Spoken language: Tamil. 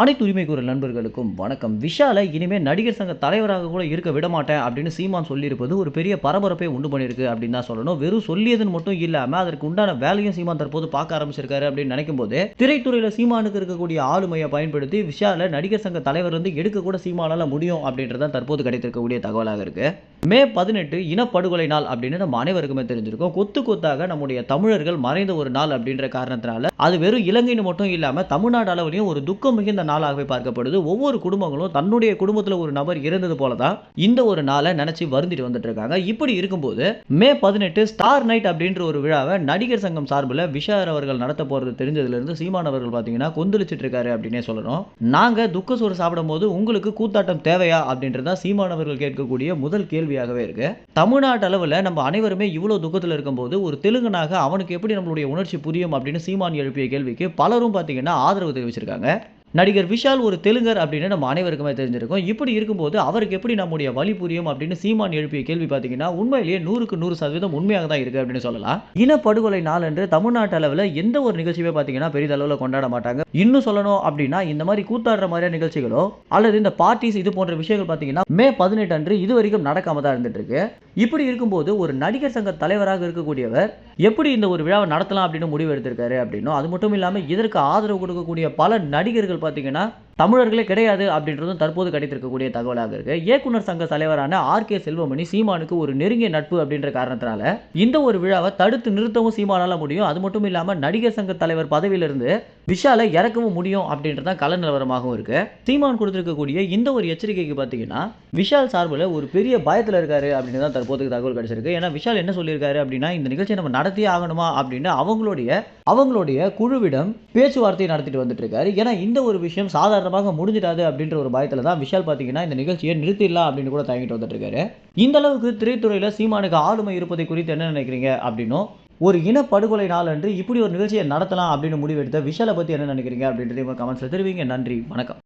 அனைத்து உரிமை குரல் நண்பர்களுக்கும் வணக்கம். விஷாலை இனிமேல் நடிகர் சங்க தலைவராக கூட இருக்க விட மாட்டேன் அப்படின்னு சீமான் சொல்லியிருப்பது ஒரு பெரிய பரபரப்பை உண்டு பண்ணியிருக்கு அப்படின்னு தான் சொல்லணும். வெறும் சொல்லியதுன்னு மட்டும் இல்லாமல் அதற்கு உண்டான வேலையும் சீமான் தற்போது பார்க்க ஆரம்பிச்சிருக்காரு அப்படின்னு நினைக்கும் போது திரைத்துறையில் சீமானுக்கு இருக்கக்கூடிய ஆளுமையை பயன்படுத்தி விஷாலை நடிகர் சங்க தலைவர் வந்து எடுக்க கூட சீமானால முடியும் அப்படின்றதான் தற்போது கிடைத்திருக்கக்கூடிய தகவலாக இருக்கு. மே பதினெட்டு இனப்படுகொலை நாள் அப்படின்னு நம்ம அனைவருக்குமே தெரிஞ்சிருக்கோம். கொத்து கொத்தாக நம்முடைய தமிழர்கள் மறைந்த ஒரு நாள் அப்படின்ற காரணத்தினால அது வெறும் இலங்கைன்னு மட்டும் இல்லாமல் தமிழ்நாடு அளவிலையும் ஒரு துக்கம் மிகுந்த நாளாகவே பார்க்கப்படுது. ஒவ்வொரு குடும்பங்களும் தன்னுடைய குடும்பத்தில் ஒரு நபர் இருந்தது போல தான் இந்த ஒரு நாளை நினைச்சு வருந்திட்டு வந்துட்டு இருக்காங்க இப்படி இருக்கும்போது மே பதினெட்டு ஸ்டார் நைட் அப்படின்ற ஒரு விழாவை நடிகர் சங்கம் சார்பில் விஷார் அவர்கள் நடத்த போறது தெரிஞ்சதுலேருந்து சீமான் அவர்கள் பார்த்தீங்கன்னா கொந்தளிச்சிட்டு இருக்காரு அப்படின்னே சொல்லணும். நாங்கள் துக்க சோறு சாப்பிடும் போது உங்களுக்கு கூத்தாட்டம் தேவையா அப்படின்றதா சீமான் அவர்கள் கேட்கக்கூடிய முதல் கேள்வியாகவே இருக்கு. தமிழ்நாட்டு அளவில் நம்ம அனைவருமே இவ்வளோ துக்கத்தில் இருக்கும்போது ஒரு தெலுங்கனாக அவனுக்கு எப்படி நம்மளுடைய உணர்ச்சி புரியும் அப்படின்னு சீமான் எழுப்பிய கேள்விக்கு பலரும் பார்த்தீங்கன்னா ஆதரவு தெரிவிச்சிருக்காங்க. நடிகர் விஷால் ஒரு தெலுங்கர் அப்படின்னு நம்ம அனைவருக்குமே தெரிஞ்சிருக்கும். இப்படி இருக்கும்போது அவருக்கு எப்படி நம்முடைய வழி புரியும் அப்படின்னு சீமான் எழுப்பிய கேள்வி பார்த்தீங்கன்னா உண்மையிலேயே நூறுக்கு நூறு சதவீதம் உண்மையாக தான் இருக்கு அப்படின்னு சொல்லலாம். இனப்படுகொலை நாளன்று தமிழ்நாட்டு அளவில் எந்த ஒரு நிகழ்ச்சியுமே பார்த்தீங்கன்னா பெரிதளவில் கொண்டாட மாட்டாங்க. இன்னும் சொல்லணும் அப்படின்னா இந்த மாதிரி கூத்தாடுற மாதிரியான நிகழ்ச்சிகளோ அல்லது இந்த பார்ட்டிஸ் இது போன்ற விஷயங்கள் பார்த்தீங்கன்னா மே பதினெட்டு அன்று இது வரைக்கும் நடக்காம தான் இருந்துட்டு இருக்கு. இப்படி இருக்கும்போது ஒரு நடிகர் சங்க தலைவராக இருக்கக்கூடியவர் எப்படி இந்த ஒரு விழாவை நடத்தலாம் அப்படின்னு முடிவு எடுத்திருக்காரு அப்படின்னும் அது மட்டும் இல்லாமல் இதற்கு ஆதரவு கொடுக்கக்கூடிய பல நடிகர்கள் பார்த்தீங்கன்னா தமிழர்களே கிடையாது அப்படின்றதும் தற்போது கிடைத்திருக்கக்கூடிய தகவலாக இருக்கு. இயக்குனர் சங்க தலைவரான ஆர். கே. செல்வமணி சீமானுக்கு ஒரு நெருங்கிய நட்பு அப்படின்ற காரணத்தினால இந்த ஒரு விழாவை தடுத்து நிறுத்தவும் சீமானால முடியும். அது மட்டும் இல்லாமல் நடிகர் சங்க தலைவர் பதவியிலிருந்து விஷாலை இறக்கவும் முடியும் அப்படின்றதான் கள நிலவரமாகவும் இருக்கு. சீமான் கொடுத்திருக்கக்கூடிய இந்த ஒரு எச்சரிக்கைக்கு பார்த்தீங்கன்னா விஷால் சார்பில் ஒரு பெரிய பயத்தில் இருக்காரு அப்படின்னு தான் தற்போதைக்கு தகவல் கிடைச்சிருக்கு. ஏன்னா விஷால் என்ன சொல்லியிருக்காரு அப்படின்னா இந்த நிகழ்ச்சியை நம்ம நடத்தி ஆகணுமா அப்படின்னு அவங்களுடைய அவங்களுடைய குழுவிடம் பேச்சுவார்த்தையை நடத்திட்டு வந்துட்டு இருக்காரு. ஏன்னா இந்த ஒரு விஷயம் சாதாரண சாதாரணமாக முடிஞ்சிடாது அப்படின்ற ஒரு பயத்தில் தான் விஷால் பார்த்தீங்கன்னா இந்த நிகழ்ச்சியை நிறுத்திடலாம் அப்படின்னு கூட தயங்கிட்டு வந்துட்டுருக்காரு. இந்த அளவுக்கு திரைத்துறையில் சீமானுக்கு ஆளுமை இருப்பதை குறித்து என்ன நினைக்கிறீங்க அப்படின்னும் ஒரு இனப்படுகொலை நாள் அன்று இப்படி ஒரு நிகழ்ச்சியை நடத்தலாம் அப்படின்னு முடிவெடுத்த விஷாலை பற்றி என்ன நினைக்கிறீங்க அப்படின்றதையும் கமெண்ட்ஸில் தெரிவிங்க. நன்றி வணக்கம்.